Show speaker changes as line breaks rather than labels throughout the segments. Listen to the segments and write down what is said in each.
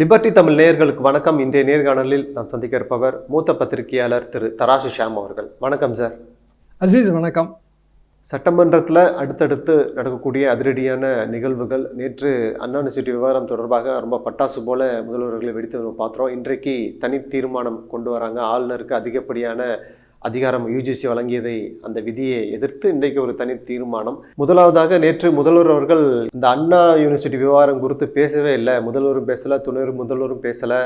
Liberty Tamil நேயர்களுக்கு வணக்கம். இன்றைய நேர்காணலில் நாம் சந்திக்க இருப்பவர் மூத்த பத்திரிகையாளர் திரு தராசு ஷியாம் அவர்கள். வணக்கம் சார்.
அசீஸ் வணக்கம்.
சட்டமன்றத்தில் அடுத்தடுத்து நடக்கக்கூடிய அதிரடியான நிகழ்வுகள் நேற்று அண்ணா யூனிவர்சிட்டி விவகாரம் தொடர்பாக ரொம்ப பட்டாசு போல முதல்வர்களை வெடித்து நம்ம பார்த்தோம் இன்றைக்கு தனி தீர்மானம் கொண்டு வராங்க. ஆளுநருக்கு அதிகப்படியான அதிகாரம் யுஜிசி வழங்கியதை அந்த விதியை எதிர்த்து இன்றைக்கு ஒரு தனி தீர்மானம். முதலாவதாக நேற்று முதல்வர் அவர்கள் இந்த அண்ணா யூனிவர்சிட்டி விவகாரம் குறித்து பேசவே இல்லை. முதல்வரும் பேசலை துணைவர் முதல்வரும் பேசலை.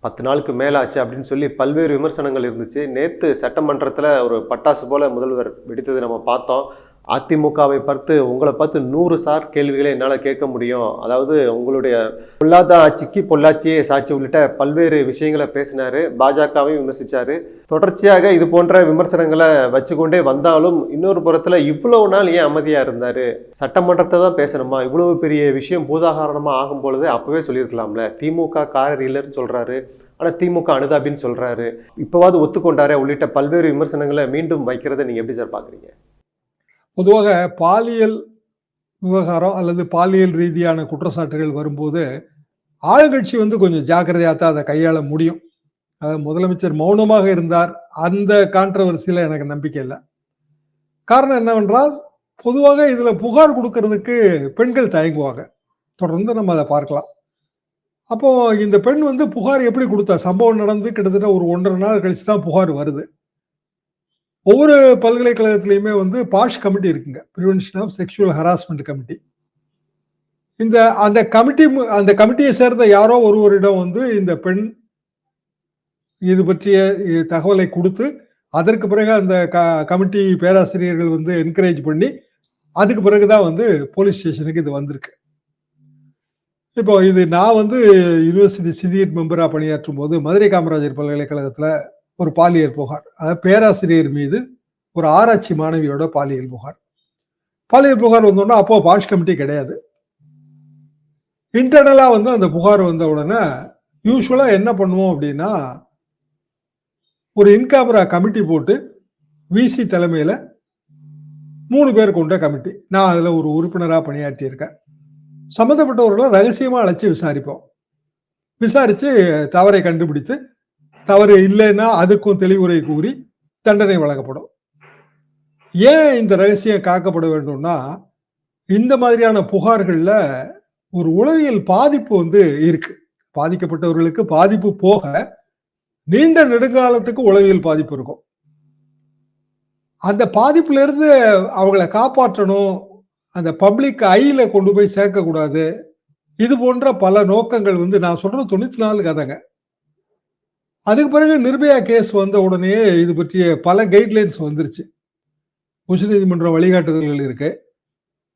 பத்து நாளுக்கு மேலே ஆச்சு அப்படின்னு சொல்லி பல்வேறு விமர்சனங்கள் இருந்துச்சு. நேற்று சட்டமன்றத்தில் ஒரு பட்டாசு போல முதல்வர் வெடித்ததை நம்ம பார்த்தோம். அதிமுகவை பார்த்து உங்களை பார்த்து நூறு சார் கேள்விகளை என்னால் கேட்க முடியும். அதாவது உங்களுடைய பொல்லாத ஆட்சிக்கு பொள்ளாச்சியே சாட்சி உள்ளிட்ட பல்வேறு விஷயங்களை பேசினாரு. பாஜகவையும் விமர்சித்தார் தொடர்ச்சியாக இது போன்ற விமர்சனங்களை வச்சுக்கொண்டே வந்தாலும் இன்னொரு புறத்தில் இவ்வளவு நாள் ஏன் அமைதியாக இருந்தார்? சட்டமன்றத்தை தான் பேசணுமா? இவ்வளவு பெரிய விஷயம் பூதாகாரணமாக ஆகும் பொழுது அப்போவே சொல்லியிருக்கலாம்ல. திமுக காரர் இல்லைன்னு சொல்கிறாரு ஆனால் திமுக அனுதாபின்னு சொல்கிறாரு இப்போவாவது ஒத்துக்கொண்டாரே உள்ளிட்ட பல்வேறு விமர்சனங்களை மீண்டும் வைக்கிறதை நீங்கள் எப்படி சார் பார்க்குறீங்க
பொதுவாக பாலியல் விவகாரம் அல்லது பாலியல் ரீதியான குற்றச்சாட்டுகள் வரும்போது ஆளுங்கட்சி வந்து கொஞ்சம் ஜாக்கிரதையாக தான் அதை கையாள முடியும். அதாவது முதலமைச்சர் மௌனமாக இருந்தார். அந்த கான்ட்ரவர்சியில் எனக்கு நம்பிக்கை இல்லை. காரணம் என்னவென்றால் பொதுவாக இதில் புகார் கொடுக்கறதுக்கு பெண்கள் தயங்குவாங்க. தொடர்ந்து நம்ம அதை பார்க்கலாம். அப்போ இந்த பெண் வந்து புகார் எப்படி கொடுத்தா? சம்பவம் நடந்து கிட்டத்தட்ட ஒரு ஒன்றரை நாள் கழிச்சு தான் புகார் வருது. ஒவ்வொரு பல்கலைக்கழகத்திலையுமே வந்து பாஷ் கமிட்டி இருக்குங்க. Prevention of sexual harassment committee இந்த அந்த கமிட்டி அந்த கமிட்டியை சேர்ந்த யாரோ ஒருவரிடம் வந்து இந்த பெண் இது பற்றிய தகவலை கொடுத்து அதற்கு பிறகு அந்த க கமிட்டி பேராசிரியர்கள் வந்து என்கரேஜ் பண்ணி அதுக்கு பிறகுதான் வந்து போலீஸ் ஸ்டேஷனுக்கு இது வந்திருக்கு. இப்போ இது நான் வந்து யூனிவர்சிட்டி சிண்டிகேட் மெம்பராக பணியாற்றும் போது மதுரை காமராஜர் பல்கலைக்கழகத்தில் ஒரு பாலியல் புகார். அதாவது பேராசிரியர் மீது ஒரு ஆராய்ச்சி மாணவியோட பாலியல் புகார். பாலியல் புகார் வந்தோடனே அப்போ பாஷ் கமிட்டி கிடையாது. இன்டர்னலாக வந்து அந்த புகார் வந்த உடனே யூஸ்வலாக என்ன பண்ணுவோம் அப்படின்னா ஒரு இன்காபரா கமிட்டி போட்டு விசி தலைமையில் மூணு பேர் கொண்ட கமிட்டி. நான் அதில் ஒரு உறுப்பினராக பணியாற்றியிருக்கேன். சம்மந்தப்பட்டவர்களை ரகசியமாக அழைச்சி விசாரிப்போம். விசாரித்து தவறை கண்டுபிடித்து தவறு இல்லைன்னா அதுக்கும் தெளிவுரை கூறி தண்டனை வழங்கப்படும். ஏன் இந்த ரகசியம் காக்கப்பட வேண்டும்னா இந்த மாதிரியான புகார்கள்ல ஒரு உளவியல் பாதிப்பு வந்து இருக்கு. பாதிக்கப்பட்டவர்களுக்கு பாதிப்பு போக நீண்ட நெடுங்காலத்துக்கு உளவியல் பாதிப்பு இருக்கும். அந்த பாதிப்புல இருந்து அவங்கள காப்பாற்றணும் அந்த பப்ளிக் ஐயில கொண்டு போய் சேர்க்கக்கூடாது இது போன்ற பல நோக்கங்கள் வந்து நான் சொல்றது தொண்ணூத்தி நாலு கதைங்க. அதுக்கு பிறகு நிர்பயா கேஸ் வந்த உடனே இது பற்றிய பல கைட்லைன்ஸ் வந்துருச்சு. உச்சநீதிமன்ற வழிகாட்டுதல்கள் இருக்கு.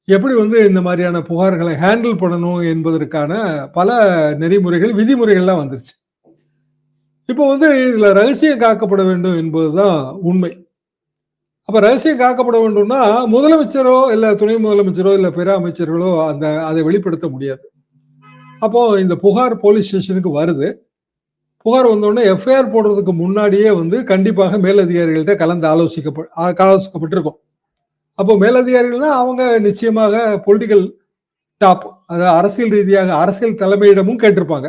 எப்படி வந்து இந்த மாதிரியான புகார்களை ஹேண்டில் பண்ணணும் என்பதற்கான பல நெறிமுறைகள் விதிமுறைகள்லாம் வந்துருச்சு. இப்போ வந்து இதில் ரகசியம் காக்கப்பட வேண்டும் என்பதுதான் உண்மை. அப்போ ரகசியம் காக்கப்பட வேண்டும்னா முதலமைச்சரோ இல்லை துணை முதலமைச்சரோ இல்லை பிற அமைச்சர்களோ அந்த அதை வெளிப்படுத்த முடியாது. அப்போ இந்த புகார் போலீஸ் ஸ்டேஷனுக்கு வருது. புகார் வந்தோடனே எஃப்ஐஆர் போடுறதுக்கு முன்னாடியே வந்து கண்டிப்பாக மேலதிகாரிகள்கிட்ட கலந்து ஆலோசிக்கப்ப ஆலோசிக்கப்பட்டிருக்கும். அப்போ மேலதிகாரிகள்னா அவங்க நிச்சயமாக பொலிட்டிக்கல் டாப் அதாவது அரசியல் ரீதியாக அரசியல் தலைமையிடமும் கேட்டிருப்பாங்க.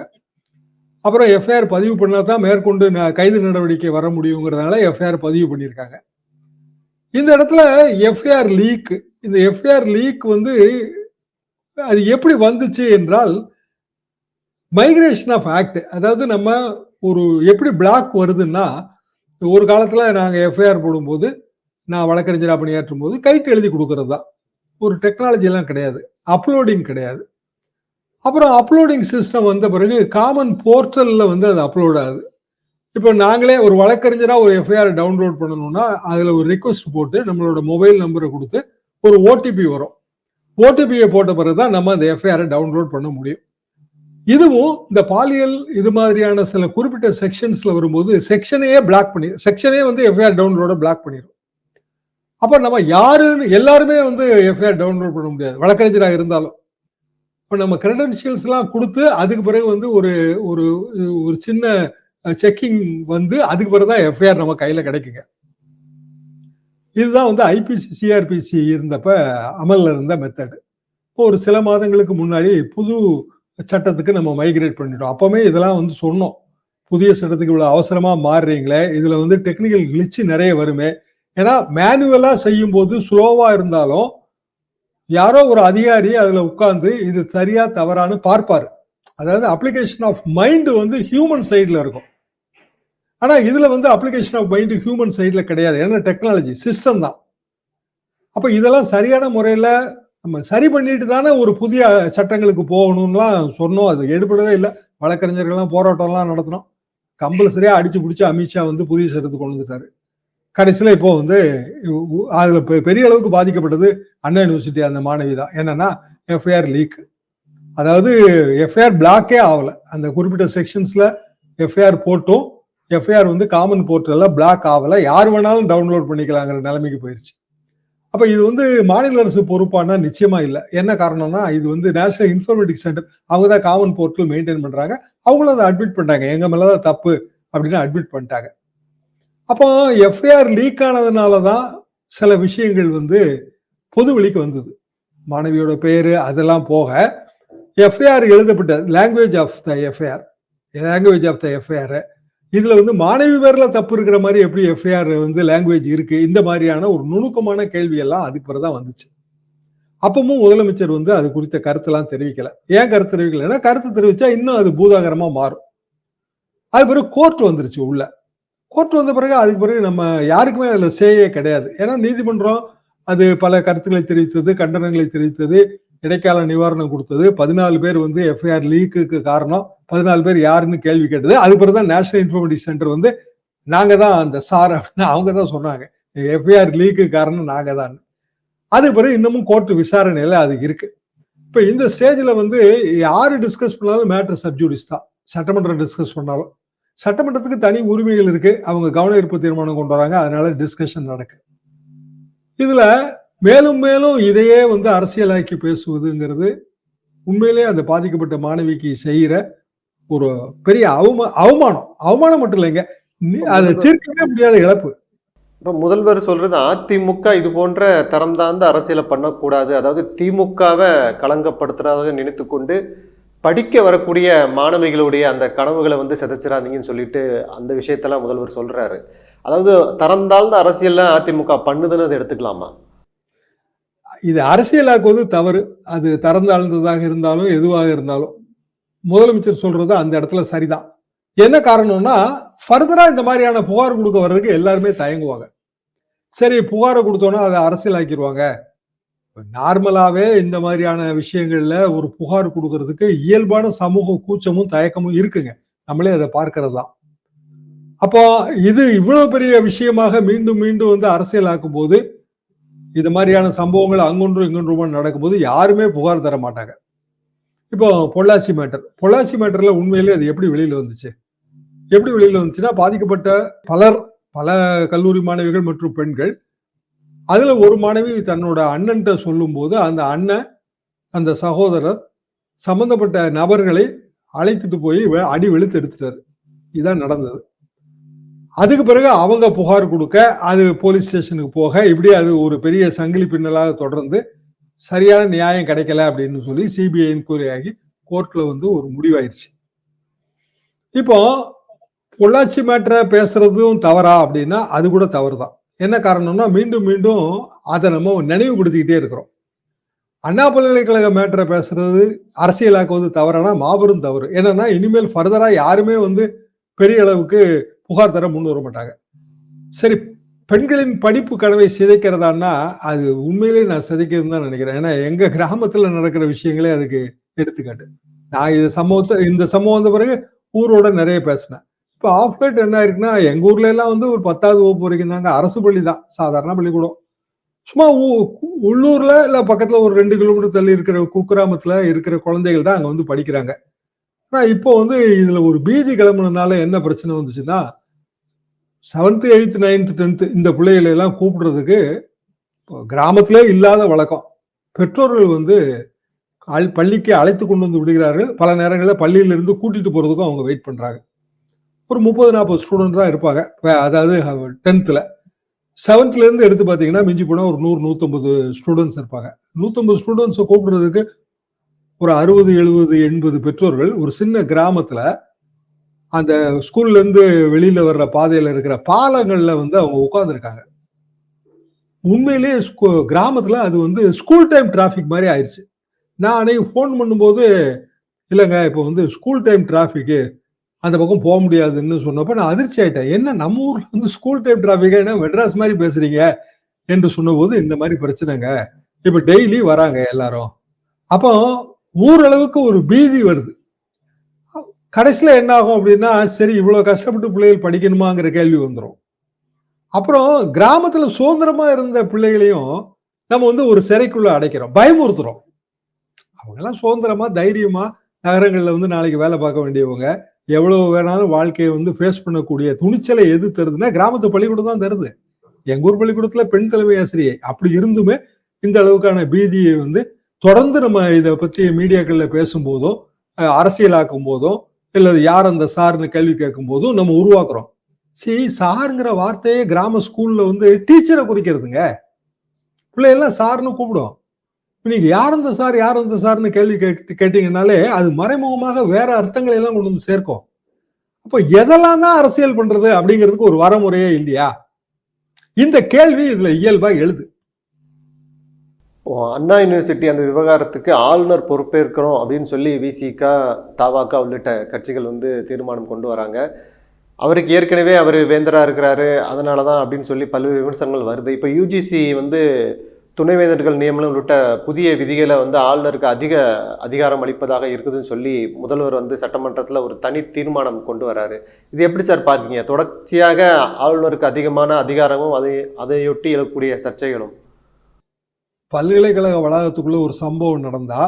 அப்புறம் எஃப்ஐஆர் பதிவு பண்ணால் தான் மேற்கொண்டு கைது நடவடிக்கை வர முடியுங்கிறதுனால எஃப்ஐஆர் பதிவு பண்ணியிருக்காங்க. இந்த இடத்துல எஃப்ஐஆர் லீக் இந்த எஃப்ஐஆர் லீக் வந்து அது எப்படி வந்துச்சு என்றால் மைக்ரேஷன் ஆஃப் ஆக்ட் அதாவது நம்ம ஒரு எப்படி பிளாக் வருதுன்னா ஒரு காலத்தில் நாங்கள் எஃப்ஐஆர் போடும்போது நான் வழக்கறிஞராக பணியாற்றும் போது கைட்டு எழுதி கொடுக்கறது தான் ஒரு டெக்னாலஜிலாம் கிடையாது. அப்லோடிங் கிடையாது. அப்புறம் அப்லோடிங் சிஸ்டம் வந்த பிறகு காமன் போர்ட்டலில் வந்து அது அப்லோட் ஆகுது. இப்போ நாங்களே ஒரு வழக்கறிஞராக ஒரு எஃப்ஐஆர் டவுன்லோட் பண்ணணும்னா அதில் ஒரு ரிக்வஸ்ட் போட்டு நம்மளோட மொபைல் நம்பரை கொடுத்து ஒரு ஓடிபி வரும். ஓடிபியை போட்ட பிறகு தான் நம்ம அந்த எஃப்ஐஆரை டவுன்லோட் பண்ண முடியும். இதுவும் இந்த பாலியல் இது மாதிரியான சில குறிப்பிட்ட செக்ஷன்ஸ்ல வரும்போது செக்ஷனையே பிளாக் பண்ணி செக்ஷனே வந்து எஃப்ஐஆர் டவுன்லோட பிளாக் பண்ணிடும் அப்ப நம்ம யாருன்னு எல்லாருமே வந்து எஃப்ஐஆர் டவுன்லோட் பண்ண முடியாது. வழக்கறிஞராக இருந்தாலும். இப்போ நம்ம கிரெடென்ஷியல்ஸ் எல்லாம் கொடுத்து அதுக்கு பிறகு வந்து ஒரு ஒரு ஒரு சின்ன செக்கிங் வந்து அதுக்கு பிறகு தான் எஃப்ஐஆர் நம்ம கையில கிடைக்குங்க. இதுதான் வந்து ஐபிசி சிஆர்பிசி இருந்தப்ப அமல்ல இருந்த மெத்தடு இப்போ ஒரு சில மாதங்களுக்கு முன்னாடி புது சட்டத்துக்கு நம்ம மைக்ரேட் பண்ணிட்டோம். அப்பவுமே இதெல்லாம் வந்து சொன்னோம். புதிய சட்டத்துக்கு இவ்வளவு அவசரமா மாறுறீங்களே இதுல வந்து டெக்னிக்கல் கிளிச்சு நிறைய வருமே. ஏன்னா மேனுவலா செய்யும் போது ஸ்லோவா இருந்தாலும் யாரோ ஒரு அதிகாரி அதுல உட்கார்ந்து இது சரியா தவறான்னு பார்ப்பாரு. அதாவது அப்ளிகேஷன் ஆஃப் மைண்டு வந்து ஹியூமன் சைடுல இருக்கும். ஆனா இதுல வந்து அப்ளிகேஷன் ஆஃப் மைண்டு ஹியூமன் சைடில் கிடையாது. ஏன்னா டெக்னாலஜி சிஸ்டம் தான். அப்ப இதெல்லாம் சரியான முறையில நம்ம சரி பண்ணிட்டு தானே ஒரு புதிய சட்டங்களுக்கு போகணும்லாம் சொன்னோம். அது எடுபடவே இல்லை. வழக்கறிஞர்கள்லாம் போராட்டம்லாம் நடத்தினோம். கம்பல்சரியா அடிச்சு பிடிச்சி அமித்ஷா வந்து புதிய சட்டத்துக்கு கொண்டு வந்துட்டாரு. கடைசியில இப்போ வந்து அதில் அதுல பெரிய அளவுக்கு பாதிக்கப்பட்டது அண்ணா யூனிவர்சிட்டி அந்த மாணவி தான். என்னன்னா எஃப்ஐஆர் லீக் அதாவது எஃப்ஐஆர் பிளாக்கே ஆகல. அந்த குறிப்பிட்ட செக்ஷன்ஸ்ல எஃப்ஐஆர் போட்டும் எஃப்ஐஆர் வந்து காமன் போர்ட்டல்ல பிளாக் ஆகல. யார் வேணாலும் டவுன்லோட் பண்ணிக்கலாங்கிற நிலைமைக்கு போயிருச்சு. அப்ப இது வந்து மாநில அரசு பொறுப்பானா? நிச்சயமா இல்லை. என்ன காரணம்னா இது வந்து நேஷனல் இன்ஃபர்மேட்டிக் சென்டர் அவங்க தான் காமன் போர்ட்டல் மெயின்டைன் பண்றாங்க. அவங்களும் அதை அட்மிட் பண்ணிட்டாங்க. எங்க மேலதான் தப்பு அப்படின்னு அட்மிட் பண்ணிட்டாங்க. அப்போ எஃப்ஐஆர் லீக் ஆனதுனால தான் சில விஷயங்கள் வந்து பொது வெளிக்கு வந்தது. மாணவியோட பேர் அதெல்லாம் போக எஃப்ஐஆர் எழுதப்பட்ட language of the FIR language of the FIR இதுல வந்து மாணவி பேர்ல தப்பு இருக்கிற மாதிரி எப்படி எஃப்ஐஆர் வந்து லாங்குவேஜ் இருக்கு? இந்த மாதிரியான ஒரு நுணுக்கமான கேள்வி எல்லாம் அதுக்கு பிறகுதான் வந்துச்சு. அப்பவும் முதலமைச்சர் வந்து அது குறித்த கருத்தெல்லாம் தெரிவிக்கல. ஏன் கருத்து தெரிவிக்கலைன்னா கருத்து தெரிவிச்சா இன்னும் அது பூதாகரமா மாறும். அது பிறகு கோர்ட் வந்துருச்சு உள்ள. கோர்ட் வந்த பிறகு அதுக்கு பிறகு நம்ம யாருக்குமே அதுல சேயே கிடையாது. ஏன்னா நீதிமன்றம் அது பல கருத்துக்களை தெரிவித்தது கண்டனங்களை தெரிவித்தது. இடைக்கால நிவாரணம் கொடுத்தது. பதினாலு பேர் வந்து எஃப்ஐஆர் லீக்குக்கு காரணம். பதினாலு பேர் யாருன்னு கேள்வி கேட்டது. அது பிறகு தான் நேஷனல் இன்ஃபர்மேட்டிக் சென்டர் வந்து நாங்க தான் அந்த சார் அப்படின்னு அவங்க தான் சொன்னாங்க. எஃப்ஐஆர் லீக்கு காரணம் நாங்க தான். அது பிறகு இன்னமும் கோர்ட் விசாரணையில அது இருக்கு. இப்போ இந்த ஸ்டேஜில் வந்து யாரு டிஸ்கஸ் பண்ணாலும் மேட்டர் சப்ஜூடிஸ் தான். சட்டமன்றம் டிஸ்கஸ் பண்ணாலும். சட்டமன்றத்துக்கு தனி உரிமைகள் இருக்கு. அவங்க கவன ஈர்ப்பு தீர்மானம் கொண்டு வராங்க. அதனால டிஸ்கஷன் நடக்கு. இதுல மேலும் மேலும் இதையே வந்து அரசியலாக்கி பேசுவதுங்கிறது உண்மையிலே அந்த பாதிக்கப்பட்ட மாணவிக்கு செய்யற ஒரு பெரிய அவமா அவமானம். அவமானம் மட்டும் இல்லைங்க. அதை தீர்க்கவே முடியாத இழப்பு.
இப்போ முதல்வர் சொல்றது அதிமுக இது போன்ற தரம் தாழ்ந்த அரசியலை பண்ணக்கூடாது. அதாவது திமுகவை களங்கப்படுத்துறதாக நினைத்து கொண்டு படிக்க வரக்கூடிய மாணவிகளுடைய அந்த கனவுகளை வந்து சிதைச்சிடாதீங்கன்னு சொல்லிட்டு அந்த விஷயத்தெல்லாம் முதல்வர் சொல்றாரு. அதாவது தரம் தாழ்ந்த அரசியல்ல அதிமுக பண்ணுதுன்னு அதை எடுத்துக்கலாமா?
இது அரசியலாக்குவது தவறு. அது தரந்தாழ்ந்ததாக இருந்தாலும் எதுவாக இருந்தாலும். முதலமைச்சர் சொல்றது அந்த இடத்துல சரிதான். என்ன காரணம்னா ஃபர்தரா இந்த மாதிரியான புகார் கொடுக்க வர்றதுக்கு எல்லாருமே தயங்குவாங்க. சரி புகாரை கொடுத்தோன்னா அதை அரசியலாக்கிடுவாங்க. நார்மலாவே இந்த மாதிரியான விஷயங்கள்ல ஒரு புகார் கொடுக்கறதுக்கு இயல்பான சமூக கூச்சமும் தயக்கமும் இருக்குங்க. நம்மளே அதை பார்க்கறது தான் அப்போ இது இவ்வளவு பெரிய விஷயமாக மீண்டும் மீண்டும் வந்து அரசியலாக்கும் போது இது மாதிரியான சம்பவங்கள் அங்கொன்றும் இங்கொன்றுமா நடக்கும்போது யாருமே புகார் தர மாட்டாங்க. இப்போ பொள்ளாச்சி மேட்டர். பொள்ளாச்சி மேட்டர்ல உண்மையிலே அது எப்படி வெளியில வந்துச்சு? எப்படி வெளியில வந்துச்சுன்னா பாதிக்கப்பட்ட பலர் பல கல்லூரி மாணவிகள் மற்றும் பெண்கள் அதுல ஒரு மாணவி தன்னோட அண்ணன்ட்ட சொல்லும்போது அந்த அண்ணன் அந்த சகோதரர் சம்பந்தப்பட்ட நபர்களை அழைத்துட்டு போய் அடி வெளுத்து எடுத்துட்டாரு. இதான் நடந்தது. அதுக்கு பிறகு அவங்க புகார் கொடுக்க அது போலீஸ் ஸ்டேஷனுக்கு போக இப்படி அது ஒரு பெரிய சங்கிலி பின்னலாக தொடர்ந்து சரியான நியாயம் கிடைக்கல அப்படின்னு சொல்லி சிபிஐ என்கொயரி ஆகி கோர்ட்ல வந்து ஒரு முடிவாயிருச்சு. இப்போ பொள்ளாச்சி மேட்டரை பேசுறதும் தவறா அப்படின்னா அது கூட தவறு தான் என்ன காரணம்னா மீண்டும் மீண்டும் அதை நம்ம நினைவுபடுத்திக்கிட்டே இருக்கிறோம். அண்ணா பல்கலைக்கழக மேட்டரை பேசுறது அரசியலாக்குவது தவறானா மாபெரும் தவறு. என்னன்னா இனிமேல் ஃபர்தரா யாருமே வந்து பெரிய அளவுக்கு புகார் தர முன் வர மாட்டாங்க. சரி பெண்களின் படிப்பு கனவை சிதைக்கிறதான்னா அது உண்மையிலேயே நான் சிதைக்கிறதுன்னு தான் நினைக்கிறேன். ஏன்னா எங்க கிராமத்துல நடக்கிற விஷயங்களே அதுக்கு எடுத்துக்காட்டு. நான் இது சம்பவத்தை இந்த சம்பவம் வந்த பிறகு ஊரோட நிறைய பேசினேன். இப்போ ஆஃப்லைட் என்ன ஆயிருக்குன்னா எங்க ஊர்ல எல்லாம் வந்து ஒரு பத்தாவது வகுப்பு வரைக்கும் தாங்க. அரசு பள்ளி தான் சாதாரண பள்ளிக்கூடம். சும்மா உள்ளூர்ல இல்ல பக்கத்துல ஒரு ரெண்டு கிலோமீட்டர் தள்ளி இருக்கிற குக்கிராமத்துல இருக்கிற குழந்தைகள் தான் அங்க வந்து படிக்கிறாங்க. ஆனா இப்போ வந்து இதுல ஒரு பீதி கிளம்புனதுனால என்ன பிரச்சனை வந்துச்சுன்னா செவன்த்து எயித்து நைன்த்து டென்த்து இந்த பிள்ளைகளை எல்லாம் கூப்பிடுறதுக்கு இப்போ கிராமத்திலே இல்லாத வழக்கம். பெற்றோர்கள் வந்து அல் பள்ளிக்கு அழைத்து கொண்டு வந்து விடுகிறார்கள். பல நேரங்களில் பள்ளியிலிருந்து கூட்டிகிட்டு போகிறதுக்கும் அவங்க வெயிட் பண்ணுறாங்க ஒரு முப்பது நாற்பது ஸ்டூடெண்ட் தான் இருப்பாங்க. அதாவது டென்த்தில் செவன்த்லேருந்து எடுத்து பார்த்தீங்கன்னா மிஞ்சி போனால் ஒரு நூறு நூற்றம்பது ஸ்டூடெண்ட்ஸ் இருப்பாங்க. நூற்றம்பது ஸ்டூடெண்ட்ஸை கூப்பிடுறதுக்கு ஒரு அறுபது எழுபது எண்பது பெற்றோர்கள் ஒரு சின்ன கிராமத்தில் அந்த ஸ்கூல்ல இருந்து வெளியில வர்ற பாதையில இருக்கிற பாலங்கள்ல வந்து அவங்க உட்காந்துருக்காங்க உண்மையிலேயே ஸ்கூ- கிராமத்துல அது வந்து ஸ்கூல் டைம் டிராஃபிக் மாதிரி ஆயிடுச்சு நான் அன்னைக்கு ஃபோன் பண்ணும்போது இல்லைங்க இப்போ வந்து ஸ்கூல் டைம் டிராஃபிக்கு அந்த பக்கம் போக முடியாதுன்னு சொன்னப்ப நான் அதிர்ச்சி ஆயிட்டேன். என்ன நம்ம ஊர்ல வந்து ஸ்கூல் டைம் டிராஃபிக்கா என்ன மெட்ராஸ் மாதிரி பேசுறீங்க? என்று சொன்னபோது இந்த மாதிரி பிரச்சனைங்க. இப்ப டெய்லி வராங்க எல்லாரும். அப்போ ஊரளவுக்கு ஒரு பீதி வருது. கடைசியில் என்ன ஆகும் அப்படின்னா சரி இவ்வளவு கஷ்டப்பட்டு பிள்ளைகள் படிக்கணுமாங்கிற கேள்வி வந்துடும் அப்புறம் கிராமத்துல சுதந்திரமா இருந்த பிள்ளைகளையும் நம்ம வந்து ஒரு சிறைக்குள்ள அடைக்கிறோம். பயமுறுத்துறோம். அவங்கெல்லாம் சுதந்திரமாக சுதந்திரமா தைரியமா வந்து நாளைக்கு வேலை பார்க்க வேண்டியவங்க. எவ்வளவு வேணாலும் வாழ்க்கையை வந்து ஃபேஸ் பண்ணக்கூடிய துணிச்சலை எது தருதுன்னா கிராமத்து பள்ளிக்கூடம் தான் தருது. எங்க ஊர் பள்ளிக்கூடத்துல பெண் தலைமை ஆசிரியை. அப்படி இருந்துமே இந்த அளவுக்கான பீதியை வந்து தொடர்ந்து நம்ம இதை பற்றி மீடியாக்களில் பேசும்போதும் அரசியலாக்கும் போதும் இல்லை யார் அந்த சார்னு கேள்வி கேட்கும் போதும் நம்ம உருவாக்குறோம். சரி சாருங்கிற வார்த்தையே கிராம ஸ்கூல்ல வந்து டீச்சரை குறிக்கிறதுங்க. பிள்ளையெல்லாம் சார்னு கூப்பிடும். இப்ப நீங்க யார் அந்த சார் யார் அந்த சார்னு கேள்வி கேட்டு கேட்டீங்கன்னாலே அது மறைமுகமாக வேற அர்த்தங்களை எல்லாம் கொண்டு வந்து சேர்க்கும். அப்போ எதெல்லாம் தான் அரசியல் பண்றது அப்படிங்கிறதுக்கு ஒரு வரமுறையே இல்லையா? இந்த கேள்வி இதுல இயல்பா எழுது.
அண்ணா யூனிவர்சிட்டி அந்த விவகாரத்துக்கு ஆளுநர் பொறுப்பேற்கிறோம் அப்படின்னு சொல்லி விசிகா தாவாக்கா உள்ளிட்ட கட்சிகள் வந்து தீர்மானம் கொண்டு வராங்க. அவருக்கு ஏற்கனவே அவர் வேந்தராக இருக்கிறாரு. அதனால தான் அப்படின்னு சொல்லி பல்வேறு விமர்சனங்கள் வருது. இப்போ யூஜிசி வந்து துணைவேந்தர்கள் நியமனம் உள்ளிட்ட புதிய விதிகளை வந்து ஆளுநருக்கு அதிக அதிகாரம் அளிப்பதாக இருக்குதுன்னு சொல்லி முதல்வர் வந்து சட்டமன்றத்தில் ஒரு தனி தீர்மானம் கொண்டு வராரு. இது எப்படி சார் பார்க்கீங்க தொடர்ச்சியாக ஆளுநருக்கு அதிகமான அதிகாரமும் அதை அதையொட்டி எழக்கூடிய சர்ச்சைகளும்.
பல்கலைக்கழக வளாகத்துக்குள்ள ஒரு சம்பவம் நடந்தா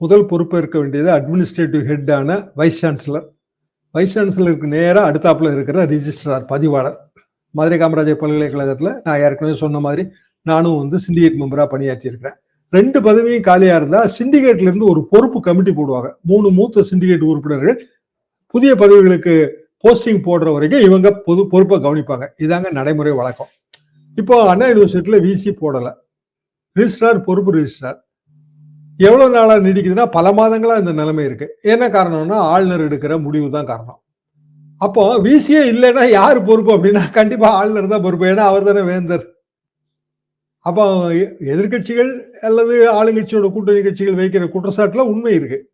முதல் பொறுப்பேற்க வேண்டியது அட்மினிஸ்ட்ரேட்டிவ் ஹெட்டான வைஸ் சான்சலர் வைஸ் சான்சலருக்கு நேராக அடுத்தாப்புல இருக்கிற ரிஜிஸ்ட்ரார் பதிவாளர். மதுரை காமராஜர் பல்கலைக்கழகத்தில் நான் ஏற்கனவே சொன்ன மாதிரி நானும் வந்து சிண்டிகேட் மெம்பராக பணியாற்றியிருக்கிறேன். ரெண்டு பதவியும் காலியாக இருந்தால் சிண்டிகேட்லேருந்து ஒரு பொறுப்பு கமிட்டி போடுவாங்க. மூணு மூத்த சிண்டிகேட் உறுப்பினர்கள் புதிய பதவிகளுக்கு போஸ்டிங் போடுற வரைக்கும் இவங்க பொது பொறுப்பை கவனிப்பாங்க. இதாங்க நடைமுறை வழக்கம். இப்போ அண்ணா யூனிவர்சிட்டியில் விசி போடலை. ரிஜிஸ்ட்ரார் பொறுப்பு ரிஜிஸ்ட்ரார். எவ்வளவு நாளா நீடிக்குதுன்னா பல மாதங்களா இந்த நிலைமை இருக்கு. என்ன காரணம்னா ஆளுநர் எடுக்கிற முடிவு தான் காரணம். அப்போ விசியே இல்லைன்னா யார் பொறுப்பு அப்படின்னா கண்டிப்பா ஆளுநர் தான் பொறுப்பு. ஏன்னா அவர் தானே வேந்தர். அப்போ எ- எதிர்க்கட்சிகள் அல்லது ஆளுங்கட்சியோட கூட்டணி கட்சிகள் வைக்கிற குற்றச்சாட்டுல உண்மை இருக்கு.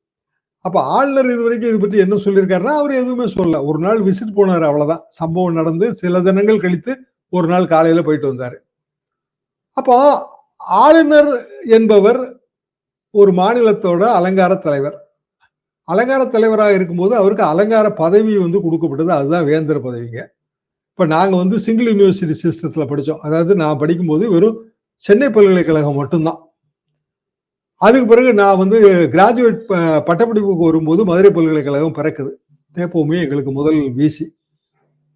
அப்ப ஆளுநர் இது வரைக்கும் இதை பற்றி என்ன சொல்லியிருக்காருன்னா அவர் எதுவுமே சொல்லல. ஒரு நாள் விசிட் போனார் அவ்வளவுதான். சம்பவம் நடந்து சில தினங்கள் கழித்து ஒரு நாள் காலையில போயிட்டு வந்தாரு. அப்போ ஆளுநர் என்பவர் ஒரு மாநிலத்தோட அலங்கார தலைவர். அலங்கார தலைவராக இருக்கும்போது அவருக்கு அலங்கார பதவி வந்து கொடுக்கப்பட்டது. அதுதான் வேந்தர் பதவிங்க. இப்போ நாங்கள் வந்து சிங்கிள் யூனிவர்சிட்டி சிஸ்டத்தில் படித்தோம் அதாவது நான் படிக்கும்போது வெறும் சென்னை பல்கலைக்கழகம் மட்டும்தான். அதுக்கு பிறகு நான் வந்து கிராஜுவேட் பட்டப்படிப்புக்கு வரும்போது மதுரை பல்கலைக்கழகம் பிறக்குது. தேப்போமே எங்களுக்கு முதல் விசி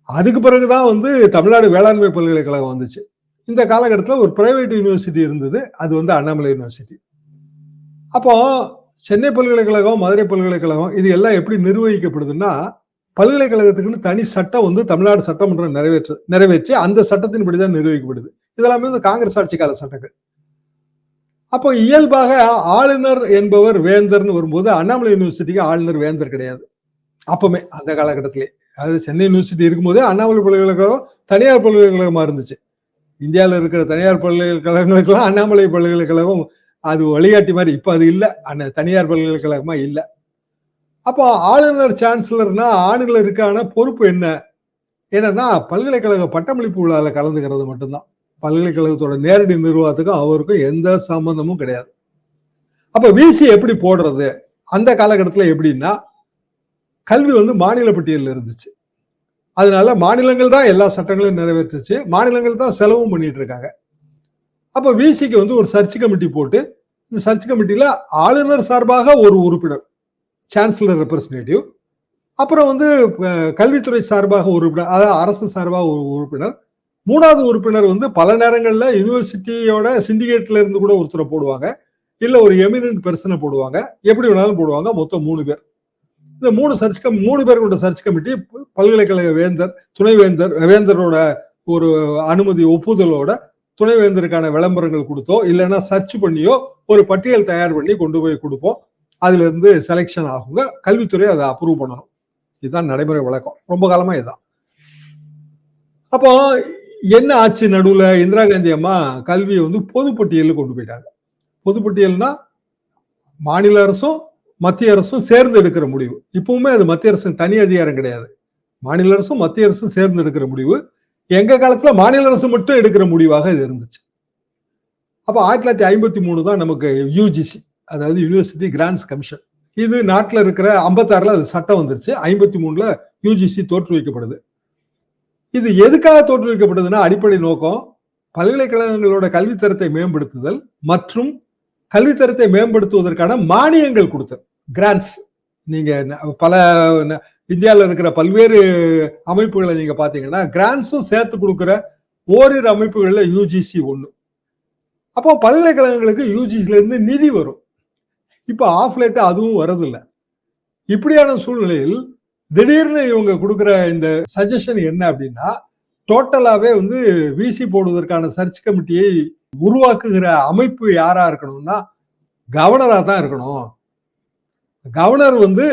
அதுக்கு பிறகு தான் வந்து தமிழ்நாடு வேளாண்மை பல்கலைக்கழகம் வந்துச்சு. இந்த காலகட்டத்தில் ஒரு பிரைவேட் யூனிவர்சிட்டி இருந்தது. அது வந்து அண்ணாமலை யூனிவர்சிட்டி அப்போ சென்னை பல்கலைக்கழகம் மதுரை பல்கலைக்கழகம் இது எல்லாம் எப்படி நிர்வகிக்கப்படுதுன்னா பல்கலைக்கழகத்துக்குன்னு தனி சட்டம் வந்து தமிழ்நாடு சட்டமன்றம் நிறைவேற்று நிறைவேற்றி அந்த சட்டத்தின்படி தான் நிர்வகிக்கப்படுது. இதெல்லாமே வந்து காங்கிரஸ் ஆட்சி கால சட்டங்கள். அப்போ இயல்பாக ஆளுநர் என்பவர் வேந்தர்னு வரும்போது அண்ணாமலை யூனிவர்சிட்டிக்கு ஆளுநர் வேந்தர் கிடையாது. அப்பவுமே அந்த காலகட்டத்திலே. அதாவது சென்னை யூனிவர்சிட்டி இருக்கும்போதே அண்ணாமலை பல்கலைக்கழகம் தனியார் பல்கலைக்கழகமா இருந்துச்சு. இந்தியாவில் இருக்கிற தனியார் பல்கலைக்கழகங்களுக்கெல்லாம் அண்ணாமலை பல்கலைக்கழகம் அது வழிகாட்டி மாதிரி. இப்போ அது இல்லை. அண்ணா தனியார் பல்கலைக்கழகமாக இல்லை. அப்போ ஆளுநர் சான்சலர்னா ஆளுநருக்கான பொறுப்பு என்ன? என்னன்னா பல்கலைக்கழக பட்டமளிப்பு விழாவில் கலந்துக்கிறது மட்டும்தான். பல்கலைக்கழகத்தோட நேரடி நிர்வாகத்துக்கும் அவருக்கும் எந்த சம்பந்தமும் கிடையாது. அப்போ விசி எப்படி போடுறது? அந்த காலகட்டத்தில் எப்படின்னா கல்வி வந்து மாநில பட்டியலில் இருந்துச்சு. அதனால மாநிலங்கள் தான் எல்லா சட்டங்களையும் நிறைவேற்றுச்சு. மாநிலங்கள் தான் செலவும் பண்ணிட்டு இருக்காங்க. அப்ப விசிக்கு வந்து ஒரு சர்ச் கமிட்டி போட்டு இந்த சர்ச் கமிட்டியில ஆளுநர் சார்பாக ஒரு உறுப்பினர் சான்சலர் ரெப்ரசன்டேட்டிவ் அப்புறம் வந்து கல்வித்துறை சார்பாக உறுப்பினர் அதாவது அரசு சார்பாக ஒரு உறுப்பினர். மூணாவது உறுப்பினர் வந்து பல நேரங்களில் யூனிவர்சிட்டியோட சிண்டிகேட்ல இருந்து கூட ஒருத்தரை போடுவாங்க. இல்லை ஒரு எமினன்ட் பெர்சனை போடுவாங்க. எப்படி வேணாலும் போடுவாங்க. மொத்தம் மூணு பேர். இந்த மூணு சர்ச் கம் மூணு பேர் கொண்ட சர்ச் கமிட்டி பல்கலைக்கழக வேந்தர் துணைவேந்தர் வேந்தரோட ஒரு அனுமதி ஒப்புதலோட துணைவேந்தருக்கான விளம்பரங்கள் கொடுத்தோ இல்லைன்னா சர்ச் பண்ணியோ ஒரு பட்டியல் தயார் பண்ணி கொண்டு போய் கொடுப்போம். அதுல இருந்து செலெக்ஷன் ஆகுங்க. கல்வித்துறை அதை அப்ரூவ் பண்ணணும். இதுதான் நடைமுறை வழக்கம். ரொம்ப காலமா இதுதான். அப்போ என்ன ஆச்சு நடுவுல? இந்திரா காந்தி அம்மா கல்வியை வந்து பொதுப்பட்டியலில் கொண்டு போயிட்டாங்க. பொதுப்பட்டியல்னா மாநில அரசும் மத்திய அரசும் சேர்ந்து எடுக்கிற முடிவு. இப்பவுமே அது மத்திய அரசின் தனி அதிகாரம் கிடையாது. மாநில அரசும் மத்திய அரசும் சேர்ந்து எடுக்கிற முடிவு. எங்க காலத்துல மாநில அரசு மட்டும் எடுக்கிற முடிவாக இது இருந்துச்சு. அப்போ ஆயிரத்தி தொள்ளாயிரத்தி ஐம்பத்தி மூணு தான் நமக்கு யூஜிசி அதாவது யூனிவர்சிட்டி கிராண்ட்ஸ் கமிஷன் இது நாட்டில் இருக்கிற ஐம்பத்தாறுல அது சட்டம் வந்துருச்சு. ஐம்பத்தி மூணுல யூஜிசி தோற்றுவிக்கப்படுது. இது எதுக்காக தோற்றுவிக்கப்படுதுன்னா அடிப்படை நோக்கம் பல்கலைக்கழகங்களோட கல்வித்தரத்தை மேம்படுத்துதல் மற்றும் கல்வித்தரத்தை மேம்படுத்துவதற்கான மானியங்கள் கொடுத்தல் கிராண்ட்ஸ் நீங்க பல இந்தியாவில் இருக்கிற பல்வேறு அமைப்புகளை நீங்க பாத்தீங்கன்னா கிராண்ட்ஸும் சேர்த்து கொடுக்கிற ஓரிரு அமைப்புகள்ல யூஜிசி ஒண்ணு. அப்போ பல்கலைக்கழகங்களுக்கு யூஜிசில இருந்து நிதி வரும். இப்போ ஆஃப் அதுவும் வரதில்லை இப்படியான சூழ்நிலையில் திடீர்னு இவங்க கொடுக்குற இந்த சஜஷன் என்ன அப்படின்னா டோட்டலாகவே வந்து விசி போடுவதற்கான சர்ச் கமிட்டியை உருவாக்குகிற அமைப்பு யாரா இருக்கணும்னா கவர்னரா தான் இருக்கணும். கவர்னர் வந்து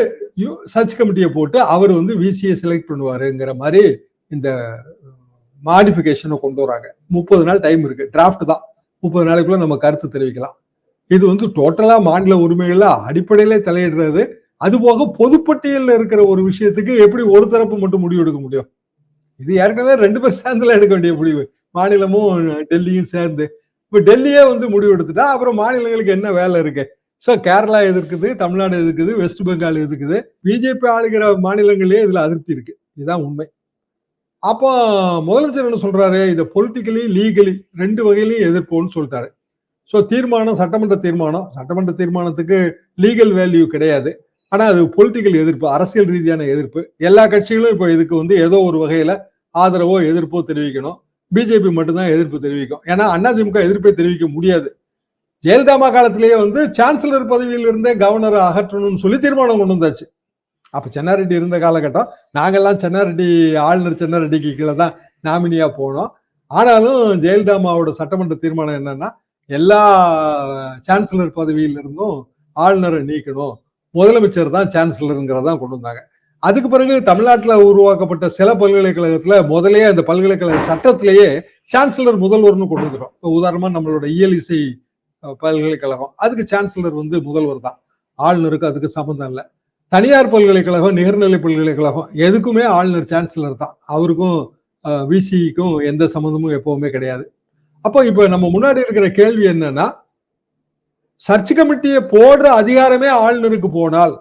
சர்ச் கமிட்டியை போட்டு அவர் வந்து விசியை செலக்ட் பண்ணுவாருங்கிற மாதிரி இந்த மாடிஃபிகேஷனை கொண்டு வராங்க. முப்பது நாள் டைம் இருக்கு. டிராஃப்ட் தான். முப்பது நாளைக்குள்ள நம்ம கருத்து தெரிவிக்கலாம். இது வந்து டோட்டலா மாநில உரிமைகள்ல அடிப்படையிலே தலையிடுறது. அது போக பொதுப்பட்டியல்ல இருக்கிற ஒரு விஷயத்துக்கு எப்படி ஒரு தரப்பு மட்டும் முடிவு எடுக்க முடியும்? இது ஏற்கனவே ரெண்டு பேர் சேர்ந்துல எடுக்க வேண்டிய முடிவு. மாநிலமும் டெல்லியும் சேர்ந்து இப்போ டெல்லியே வந்து முடிவு எடுத்துட்டா அப்புறம் மாநிலங்களுக்கு என்ன வேலை இருக்கு? ஸோ கேரளா எதிர்க்குது தமிழ்நாடு எதிர்க்குது வெஸ்ட் பெங்கால் எதிர்க்குது பிஜேபி ஆளுகிற மாநிலங்களே இதில் அதிருப்தி இருக்கு. இதுதான் உண்மை. அப்போ முதலமைச்சர் என்ன சொல்றாரு? இதை பொலிட்டிக்கலி லீகலி ரெண்டு வகையிலையும் எதிர்ப்போம்னு சொல்லிட்டாரு. ஸோ தீர்மானம் சட்டமன்ற தீர்மானம். சட்டமன்ற தீர்மானத்துக்கு லீகல் வேல்யூ கிடையாது. ஆனால் அது பொலிட்டிக்கல் எதிர்ப்பு அரசியல் ரீதியான எதிர்ப்பு. எல்லா கட்சிகளும் இப்போ இதுக்கு வந்து ஏதோ ஒரு வகையில் ஆதரவோ எதிர்ப்போ தெரிவிக்கணும். பிஜேபி மட்டும்தான் எதிர்ப்பு தெரிவிக்கும். ஏன்னா அதிமுக எதிர்ப்பை தெரிவிக்க முடியாது. ஜெயலலிதா காலத்திலேயே வந்து சான்சலர் பதவியில் இருந்தே கவர்னரை அகற்றணும்னு சொல்லி தீர்மானம் கொண்டு வந்தாச்சு. அப்போ சென்னாரெட்டி இருந்த காலகட்டம் நாங்கள்லாம் சென்னாரெட்டி ஆளுநர் சென்னாரெட்டிக்கு கீழே தான் நாமினியாக போனோம். ஆனாலும் ஜெயலலிதா அம்மாவோட சட்டமன்ற தீர்மானம் என்னன்னா எல்லா சான்சலர் பதவியிலிருந்தும் ஆளுநரை நீக்கணும். முதலமைச்சர் தான் சான்சலருங்கிறதான் கொண்டு வந்தாங்க. அதுக்கு பிறகு தமிழ்நாட்டில் உருவாக்கப்பட்ட சில பல்கலைக்கழகத்தில் முதலே அந்த பல்கலைக்கழக சட்டத்திலேயே சான்சலர் முதல்வர்னு கொண்டு வந்துடும் இப்ப உதாரணமா நம்மளோட இயல் இசை பல்கலைக்கழகம். அதுக்கு சான்சலர் வந்து முதல்வர் தான். ஆளுநருக்கு அதுக்கு சம்மந்தம் இல்லை. தனியார் பல்கலைக்கழகம் நிகர்நிலை பல்கலைக்கழகம் எதுக்குமே ஆளுநர் சான்சலர் தான். அவருக்கும் விசிக்கும் எந்த சம்மந்தமும் எப்பவுமே கிடையாது. அப்போ இப்போ நம்ம முன்னாடி இருக்கிற கேள்வி என்னன்னா சர்ச் கமிட்டியை போடுற அதிகாரமே ஆளுநருக்கு போனால்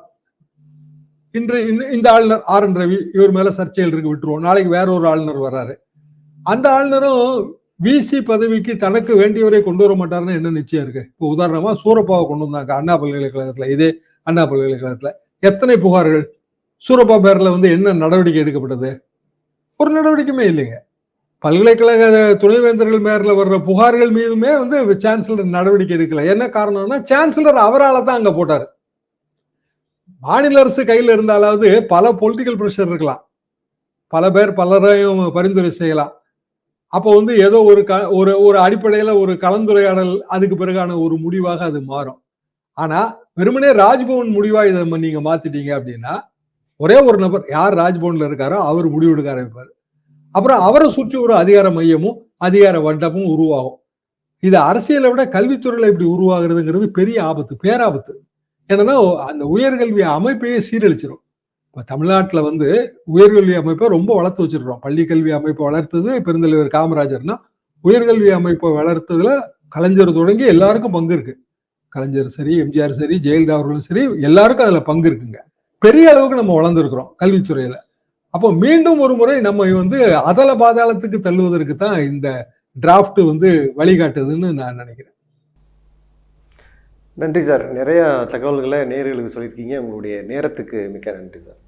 இன்று இந்த- இந்த ஆளுநர் ஆர் என் ரவி இவர் மேல சர்ச்சைகள் இருக்கு விட்டுருவோம். நாளைக்கு வேற ஒரு ஆளுநர் வர்றாரு. அந்த ஆளுநரும் விசி பதவிக்கு தனக்கு வேண்டியவரை கொண்டு வர மாட்டாருன்னு என்ன நிச்சயம் இருக்கு? இப்போ உதாரணமா சூரப்பாவை கொண்டு வந்தாங்க அண்ணா பல்கலைக்கழகத்துல. இதே அண்ணா பல்கலைக்கழகத்துல. எத்தனை புகார்கள்? சூரப்பா பேர்ல வந்து என்ன நடவடிக்கை எடுக்கப்பட்டது? ஒரு நடவடிக்கையுமே இல்லைங்க. பல்கலைக்கழக துணைவேந்தர்கள் மேல வர்ற புகார்கள் மீதுமே வந்து சான்சலர் நடவடிக்கை எடுக்கல. என்ன காரணம்னா சான்சலர் அவரால் தான் அங்க போட்டாரு. மாநில அரசு கையில் இருந்தாலாவது பல பொலிட்டிக்கல் ப்ரெஷர் இருக்கலாம். பல பேர் பலரையும் பரிந்துரை செய்யலாம். அப்போ வந்து ஏதோ ஒரு க ஒரு ஒரு அடிப்படையில ஒரு கலந்துரையாடல் அதுக்கு பிறகான ஒரு முடிவாக அது மாறும். ஆனா வெறுமனே ராஜ்பவன் முடிவா இதை நீங்க மாத்திட்டீங்க அப்படின்னா ஒரே ஒரு நபர் யார் ராஜ்பவன்ல இருக்காரோ அவர் முடிவெடுக்க ஆரம்பிப்பார். அப்புறம் அவரை சுற்றி ஒரு அதிகார மையமும் அதிகார வட்டமும் உருவாகும். இது அரசியலை விட கல்வித்துறையில இப்படி உருவாகுறதுங்கிறது பெரிய ஆபத்து பேராபத்து. என்னன்னா அந்த உயர்கல்வி அமைப்பையே சீரழிச்சிடும் இப்போ தமிழ்நாட்டில் வந்து உயர்கல்வி அமைப்பை ரொம்ப வளர்த்து வச்சிருக்கிறோம். பள்ளி கல்வி அமைப்பை வளர்த்தது பெருந்தலைவர் காமராஜர்னா உயர்கல்வி அமைப்பை வளர்த்ததுல கலைஞர் தொடங்கி எல்லாருக்கும் பங்கு இருக்கு. கலைஞர் சரி எம்ஜிஆர் சரி ஜெயலலிதா அவர்களும் சரி எல்லாருக்கும் அதில் பங்கு இருக்குங்க. பெரிய அளவுக்கு நம்ம வளர்ந்துருக்குறோம் கல்வித்துறையில. அப்போ மீண்டும் ஒரு முறை நம்ம வந்து அதல பாதாளத்துக்கு தள்ளுவதற்கு தான் இந்த டிராஃப்ட் வந்து வழிகாட்டுதுன்னு நான் நினைக்கிறேன்.
நன்றி சார். நிறையா தகவல்களை நேர்களுக்கு சொல்லியிருக்கீங்க. உங்களுடைய நேரத்துக்கு மிக்க நன்றி சார்.